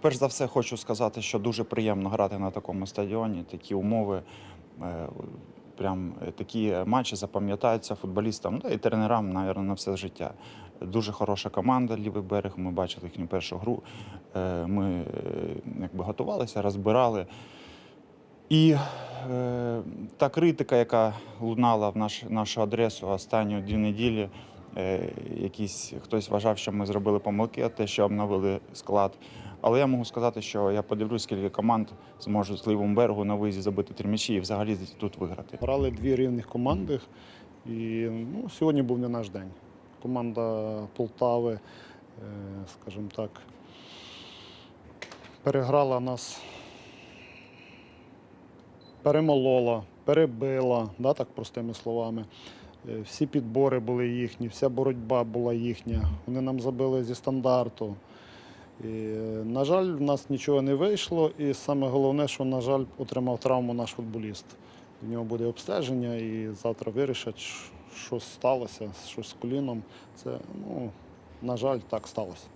Перш за все, хочу сказати, що дуже приємно грати на такому стадіоні. Такі умови, е, прям е, такі матчі запам'ятаються футболістам, да і тренерам, мабуть, на все життя. Дуже хороша команда Лівий берег. Ми бачили їхню першу гру. Е, Ми якби готувалися, розбирали. І та критика, яка лунала в наш, нашу адресу останні дві неділі, якісь хтось вважав, що ми зробили помилки, те, що обновили склад. Але я можу сказати, що я подивлюсь, скільки команд зможуть з Лівому берегу на виїзді забити три м'ячі і взагалі тут виграти. Грали дві рівних команди, і ну, сьогодні був не наш день. Команда Полтави, е, скажімо так, переграла нас, перемолола, перебила, да, так простими словами. Е, Всі підбори були їхні, вся боротьба була їхня. Вони нам забили зі стандарту. І, е, на жаль, в нас нічого не вийшло, і саме головне, що, на жаль, отримав травму наш футболіст. В нього буде обстеження, і завтра вирішать, що сталося, щось з коліном. Це, ну, на жаль, так сталося.